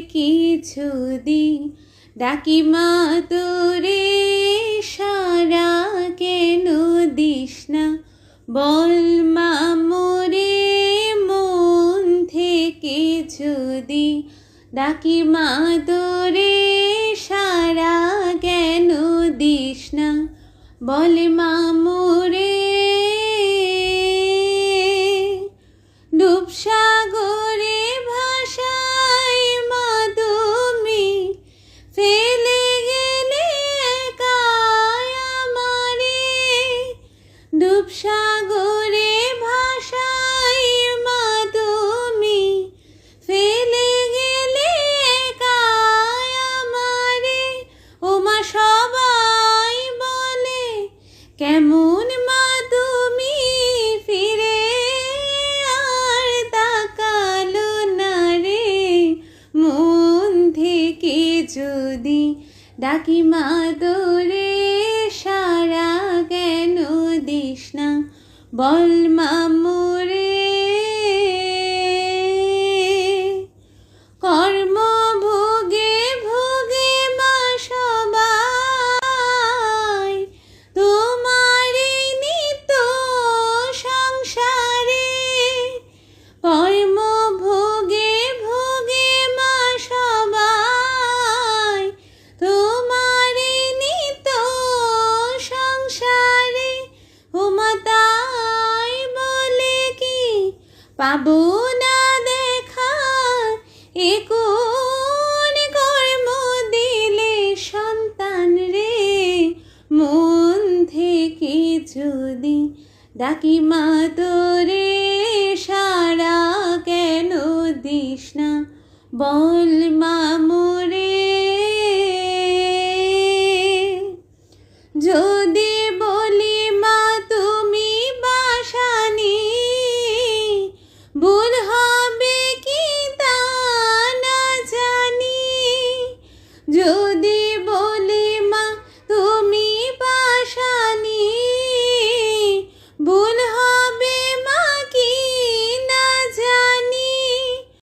কিছুদিন ডাকি মা, তোরে সারা কেন দিস না? বল মা, মোরে মন থেকে যদি ডাকি মা, তোরে সারা কেন দিস না? বলে মা কেমন মা তুমি ফিরে আর তাকালো না রে? মন থেকে যদি ডাকি মা তোরে সারা কেন দিস না? বল মা একুন কর্ম দিলে সন্তান রে? মন থেকে যদি ডাকি মা তোরে সারা কেন দিস না? বল মামুরে যদি